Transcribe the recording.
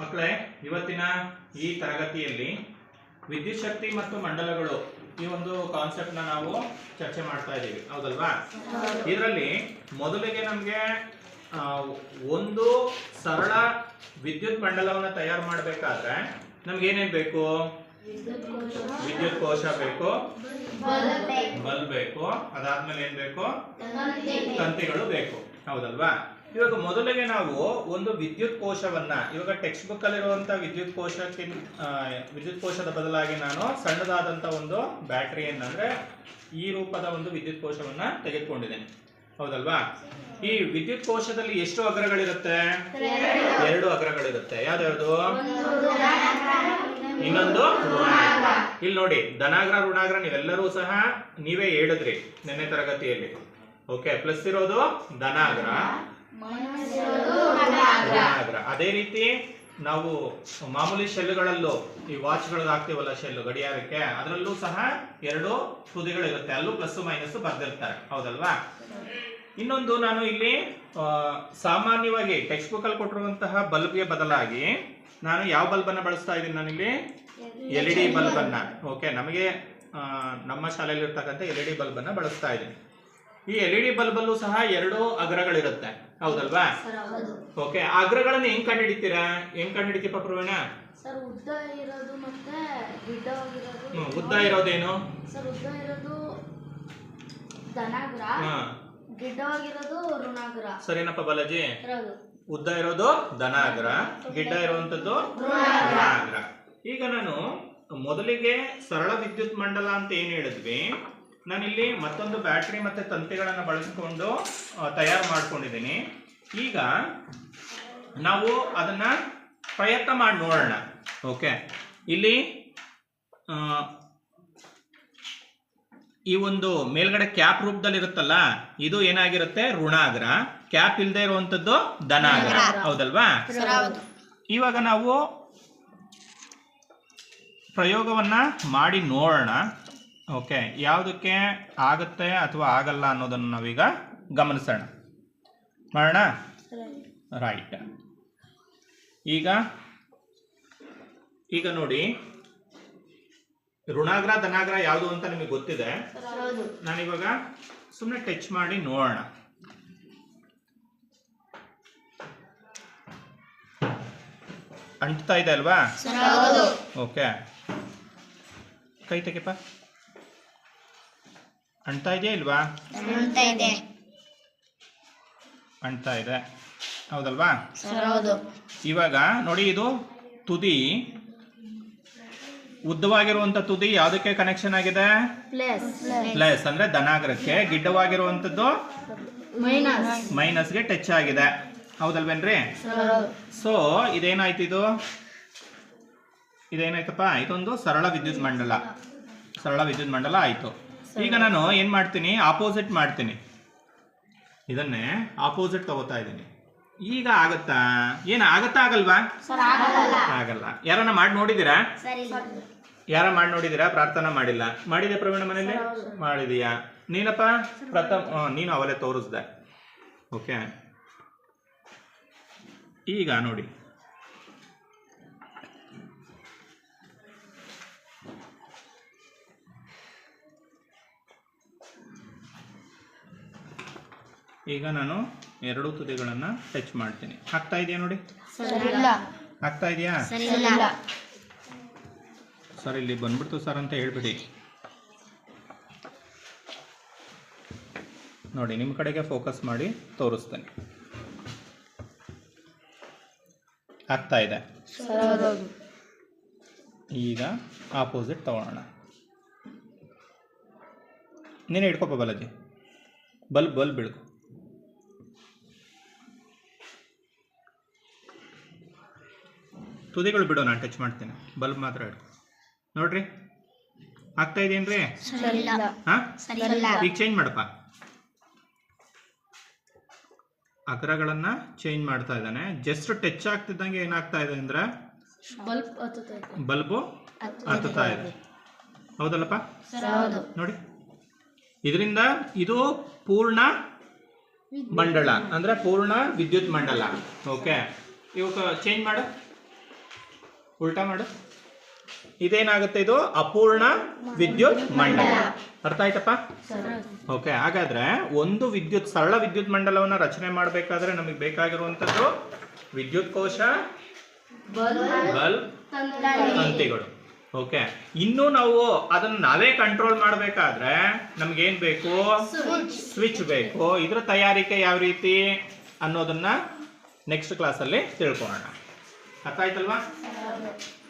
ಮಕ್ಕಳೇ ಇವತ್ತಿನ ಈ ತರಗತಿಯಲ್ಲಿ ವಿದ್ಯುತ್ ಶಕ್ತಿ ಮತ್ತು ಮಂಡಲಗಳು ಈ ಒಂದು ಕಾನ್ಸೆಪ್ಟ್ನ ನಾವು ಚರ್ಚೆ ಮಾಡ್ತಾ ಇದ್ದೀವಿ. ಹೌದಲ್ವಾ? ಇದರಲ್ಲಿ ಮೊದಲಿಗೆ ನಮಗೆ ಒಂದು ಸರಳ ವಿದ್ಯುತ್ ಮಂಡಲವನ್ನು ತಯಾರು ಮಾಡಬೇಕಾದ್ರೆ ನಮ್ಗೆ ಏನೇನ್ ಬೇಕು? ವಿದ್ಯುತ್ ಕೋಶ ಬೇಕು. ಬಲ್ಬ್ ಬೇಕು. ಅದಾದ್ಮೇಲೆ ಏನ್ ಬೇಕು. ತಂತಿಗಳು ಬೇಕು. ಹೌದಲ್ವಾ? ಇವಾಗ ಮೊದಲಿಗೆ ನಾವು ಒಂದು ವಿದ್ಯುತ್ ಕೋಶವನ್ನ, ಇವಾಗ ಟೆಕ್ಸ್ಟ್ ಬುಕ್ ಅಲ್ಲಿರುವಂತ ವಿದ್ಯುತ್ ಕೋಶಕ್ಕೆ ವಿದ್ಯುತ್ ಕೋಶದ ಬದಲಾಗಿ ನಾನು ಸಣ್ಣದಾದಂತ ಒಂದು ಬ್ಯಾಟರಿಯನ್ನ, ಅಂದ್ರೆ ಈ ರೂಪದ ಒಂದು ವಿದ್ಯುತ್ ಕೋಶವನ್ನ ತೆಗೆದುಕೊಂಡಿದ್ದೇನೆ. ಹೌದಲ್ವಾ? ಈ ವಿದ್ಯುತ್ ಕೋಶದಲ್ಲಿ ಎಷ್ಟು ಅಗ್ರಗಳಿರುತ್ತೆ? ಎರಡು ಅಗ್ರಗಳಿರುತ್ತೆ. ಯಾವ್ದು ಇನ್ನೊಂದು. ಇಲ್ಲಿ ನೋಡಿ, ಧನಾಗ್ರ, ಋಣಾಗ್ರ ನೀವೆಲ್ಲರೂ ಸಹ ನೀವೇ ಹೇಳಿದ್ರಿ ನಿನ್ನೆ ತರಗತಿಯಲ್ಲಿ. ಓಕೆ ಪ್ಲಸ್ ಇರೋದು ಧನಾಗ್ರ. ಅದೇ ರೀತಿ ನಾವು ಮಾಮೂಲಿ ಶೆಲ್ಲುಗಳಲ್ಲೂ ಈ ವಾಚ್ಗಳಿಗೆ ಹಾಕ್ತೀವಲ್ಲ ಶೆಲ್ಲು ಗಡಿಯಾರಕ್ಕೆ, ಅದರಲ್ಲೂ ಸಹ ಎರಡು ತುದಿಗಳಿರುತ್ತೆ. ಅಲ್ಲೂ ಪ್ಲಸ್ ಮೈನಸ್ ಬರ್ದಿರ್ತಾರೆ. ಹೌದಲ್ವಾ? ಇನ್ನೊಂದು ನಾನು ಇಲ್ಲಿ ಸಾಮಾನ್ಯವಾಗಿ ಟೆಕ್ಸ್ಟ್ ಬುಕ್ ಅಲ್ಲಿ ಕೊಟ್ಟಿರುವಂತಹ ಬಲ್ಬ್ಗೆ ಬದಲಾಗಿ ನಾನು ಯಾವ ಬಲ್ಬ್ ಅನ್ನ ಬಳಸ್ತಾ ಇದ್ದೀನಿ ನಾನಿಲ್ಲಿ? ಎಲ್ ಇ ಡಿ ಬಲ್ಬ್ ಅನ್ನ ಓಕೆ, ನಮಗೆ ನಮ್ಮ ಶಾಲೆಯಲ್ಲಿ ಇರ್ತಕ್ಕಂಥ ಎಲ್ ಇ ಡಿ ಬಲ್ಬ್ ಅನ್ನ ಬಳಸ್ತಾ ಇದ್ದೀನಿ. ಈ ಎಲ್ ಇ ಡಿ ಬಲ್ಬ್ ಅಲ್ಲೂ ಸಹ ಎರಡು ಅಗ್ರಗಳಿರುತ್ತೆ. ಹೌದಲ್ವಾ? ಓಕೆ ಅಗ್ರಗಳನ್ನ ಹೆಂಗ್ ಕಂಡುಹಿಡಿತೀರಾ? ಹೆಂಗ್ ಕಂಡುಹಿಡಿತೀಪ ಪ್ರವೀಣ? ಸರ್ ಉದ್ದ ಇರೋದು ಮತ್ತೆ ಉದ್ದ ಇರೋದೇನು? ಸರ್ ಉದ್ದ ಇರೋದು ಧನಾಗ್ರ ಹಾ. ಗಿಡ್ಡವಾಗಿರೋದು ಋಣಾಗ್ರ. ಸರಿನಪ್ಪ ಬಾಲಾಜಿ? ಉದ್ದ ಇರೋದು ಧನಾಗ್ರ ಗಿಡ್ಡ ಇರುವಂತದ್ದು ಋಣಾಗ್ರ. ಈಗ ನಾನು ಮೊದಲಿಗೆ ಸರಳ ವಿದ್ಯುತ್ ಮಂಡಲ ಅಂತ ಏನ್ ಹೇಳಿದ್ವಿ? ನಾನಿಲ್ಲಿ ಮತ್ತೊಂದು ಬ್ಯಾಟ್ರಿ ಮತ್ತೆ ತಂತಿಗಳನ್ನು ಬಳಸಿಕೊಂಡು ತಯಾರು ಮಾಡ್ಕೊಂಡಿದ್ದೀನಿ. ಈಗ ನಾವು ಅದನ್ನ ಪ್ರಯತ್ನ ಮಾಡಿ ನೋಡೋಣ. ಓಕೆ? ಇಲ್ಲಿ ಈ ಒಂದು ಮೇಲ್ಗಡೆ ಕ್ಯಾಪ್ ರೂಪದಲ್ಲಿ ಇರುತ್ತಲ್ಲ ಇದು ಏನಾಗಿರುತ್ತೆ? ಋಣಾಗ್ರ. ಕ್ಯಾಪ್ ಇಲ್ಲದೆ ಇರುವಂತದ್ದು ಧನಾಗ್ರ. ಹೌದಲ್ವಾ? ಇವಾಗ ನಾವು ಪ್ರಯೋಗವನ್ನ ಮಾಡಿ ನೋಡೋಣ. ಓಕೆ ಯಾವುದಕ್ಕೆ ಆಗುತ್ತೆ ಅಥವಾ ಆಗಲ್ಲ ಅನ್ನೋದನ್ನು ನಾವೀಗ ಗಮನಿಸೋಣ. ಮಾಡೋಣ? ರೈಟ್ ಈಗ ಈಗ ನೋಡಿ ಋಣಾಗ್ರ ಧನಾಗ್ರ ಯಾವುದು ಅಂತ ನಿಮಗೆ ಗೊತ್ತಿದೆ. ನಾನಿವಾಗ ಸುಮ್ಮನೆ ಟಚ್ ಮಾಡಿ ನೋಡೋಣ. ಅಂಟ್ತಾ ಇದೆ ಅಲ್ವಾ? ಓಕೆ ಕೈ ತೆಗೆಪ ಅಂಟ್ತಾ ಇದೆಯಾ ಇಲ್ವಾ? ಅಂಟ್ತಾ ಇದೆ. ಹೌದಲ್ವಾ? ಇವಾಗ ನೋಡಿ ಇದು ತುದಿ. ಉದ್ದವಾಗಿರುವಂತ ತುದಿ ಯಾವುದಕ್ಕೆ ಕನೆಕ್ಷನ್ ಆಗಿದೆ? ಪ್ಲಸ್. ಪ್ಲಸ್ ಅಂದ್ರೆ ಧನಾಗ್ರಕ್ಕೆ. ಗಿಡ್ಡವಾಗಿರುವಂತದ್ದು? ಮೈನಸ್. ಮೈನಸ್ಗೆ ಟಚ್ ಆಗಿದೆ. ಹೌದಲ್ವೇನ್ರಿ? ಸೊ ಇದೇನಾಯ್ತು ಇದು? ಇದೇನಾಯ್ತಪ್ಪ? ಇದೊಂದು ಸರಳ ವಿದ್ಯುತ್ ಮಂಡಲ. ಸರಳ ವಿದ್ಯುತ್ ಮಂಡಲ ಆಯ್ತು. ಈಗ ನಾನು ಏನ್ ಮಾಡ್ತೀನಿ? ಆಪೋಸಿಟ್ ಮಾಡ್ತೀನಿ. ಇದನ್ನೇ ಆಪೋಸಿಟ್ ತಗೋತಾ ಇದ್ದೀನಿ. ಈಗ ಆಗತ್ತಾ? ಏನು ಆಗತ್ತಾ ಆಗಲ್ವಾ? ಆಗಲ್ಲ. ಯಾರನ್ನ ಮಾಡಿ ನೋಡಿದಿರಾ ಯಾರ ಮಾಡಿ ನೋಡಿದಿರಾ ಪ್ರಾರ್ಥನಾ ಮಾಡಿಲ್ಲ. ಮಾಡಿದೆ ಪ್ರವೀಣ ಮನೇಲಿ ಮಾಡಿದೀಯಾ? ನೀನಪ್ಪ? ಪ್ರಥಮ ನೀನು ಅವಲೇ ತೋರಿಸ್ದೆ. ಓಕೆ. ಈಗ ನೋಡಿ. ಈಗ ನಾನು ಎರಡು ತುದಿಗಳನ್ನು ಟಚ್ ಮಾಡ್ತೀನಿ. ಆಗ್ತಾ ಇದೆಯಾ ನೋಡಿ? ಆಗ್ತಾ ಇದೆಯಾ? ಸರ್ ಇಲ್ಲಿ ಬಂದ್ಬಿಡ್ತು ಸರ್ ಅಂತ ಹೇಳ್ಬಿಡಿ. ನೋಡಿ ನಿಮ್ಮ ಕಡೆಗೆ ಫೋಕಸ್ ಮಾಡಿ ತೋರಿಸ್ತೇನೆ. ಆಗ್ತಾ ಇದೆ. ಈಗ ಆಪೋಸಿಟ್ ತಗೊಳ್ಳೋಣ. ನೀನು ಹಿಡ್ಕೊಪ ಬಾಲಾಜಿ. ಬಲ್ಬ್ ಬಲ್ಬ್ ಬಿಡ್ಕೊ ತುದಿಗಳು ಬಿಡೋ ನಾನು ಟಚ್ ಮಾಡ್ತೀನಿ. ಬಲ್ಬ್ ಮಾತ್ರ ಹಿಡ್ಕೊ ನೋಡ್ರಿ? ಆಗ್ತಾ ಇದೆಯೇನ್ರಿ ಹಾಂ? ಈಗ ಚೇಂಜ್ ಮಾಡಪ್ಪ. ಅಗ್ರಗಳನ್ನ ಚೇಂಜ್ ಮಾಡ್ತಾ ಇದ್ದಾನೆ. ಜಸ್ಟ್ ಟಚ್ ಆಗ್ತಿದ್ದಂಗೆ ಏನಾಗ್ತಾ ಇದೆ ಅಂದ್ರೆ? ಬಲ್ಬ್ ಹತ್ತುತ್ತಾ ಇದೆ. ಹೌದಲ್ಲಪ್ಪ? ನೋಡಿ. ಇದರಿಂದ ಇದು ಪೂರ್ಣ ಮಂಡಳ ಅಂದ್ರೆ ಪೂರ್ಣ ವಿದ್ಯುತ್ ಮಂಡಲ. ಓಕೆ ಇವಾಗ ಚೇಂಜ್ ಮಾಡು. ಉಲ್ಟಾ ಮಾಡು. ಇದೇನಾಗುತ್ತೆ ಇದು? ಅಪೂರ್ಣ ವಿದ್ಯುತ್ ಮಂಡಲ. ಅರ್ಥ ಆಯ್ತಪ್ಪ? ಓಕೆ ಹಾಗಾದ್ರೆ ಒಂದು ವಿದ್ಯುತ್, ಸರಳ ವಿದ್ಯುತ್ ಮಂಡಲವನ್ನ ರಚನೆ ಮಾಡಬೇಕಾದ್ರೆ ನಮಗೆ ಬೇಕಾಗಿರುವಂತದ್ದು ವಿದ್ಯುತ್ ಕೋಶ ತಂತಿಗಳು. ಓಕೆ ಇನ್ನು ನಾವು ಅದನ್ನ ನಾವೇ ಕಂಟ್ರೋಲ್ ಮಾಡಬೇಕಾದ್ರೆ ನಮ್ಗೇನ್ ಬೇಕು? ಸ್ವಿಚ್ ಬೇಕು. ಇದ್ರ ತಯಾರಿಕೆ ಯಾವ ರೀತಿ ಅನ್ನೋದನ್ನ ನೆಕ್ಸ್ಟ್ ಕ್ಲಾಸಲ್ಲಿ ತಿಳ್ಕೊಳ್ಳೋಣ. ಅರ್ಥ ಆಯ್ತಲ್ವಾ? Thank you.